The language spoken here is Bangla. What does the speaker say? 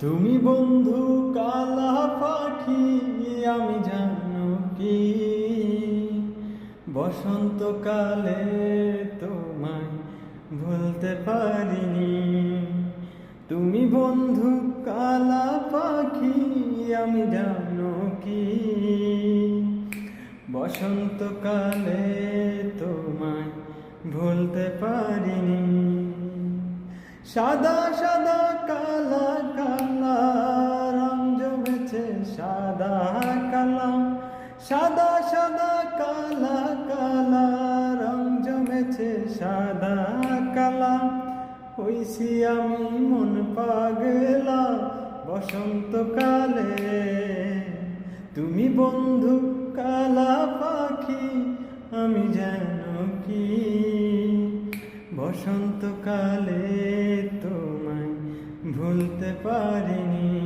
তুমি বন্ধু কালা পাখি, আমি জানো কি? বসন্তকালে তোমায় ভুলতে পারিনি। তুমি বন্ধু কালা পাখি, আমি জানো কি? বসন্তকালে তোমায় ভুলতে পারিনি। সাদা সাদা কালা কালা সাদা কালা, সাদা সাদা কালা কালা রং জমেছে সাদা কালা। হইছি আমি মন পাগলা বসন্তকালে। তুমি বন্ধু কালা পাখি, আমি জানো কি? বসন্তকালে তোমায় ভুলতে পারিনি।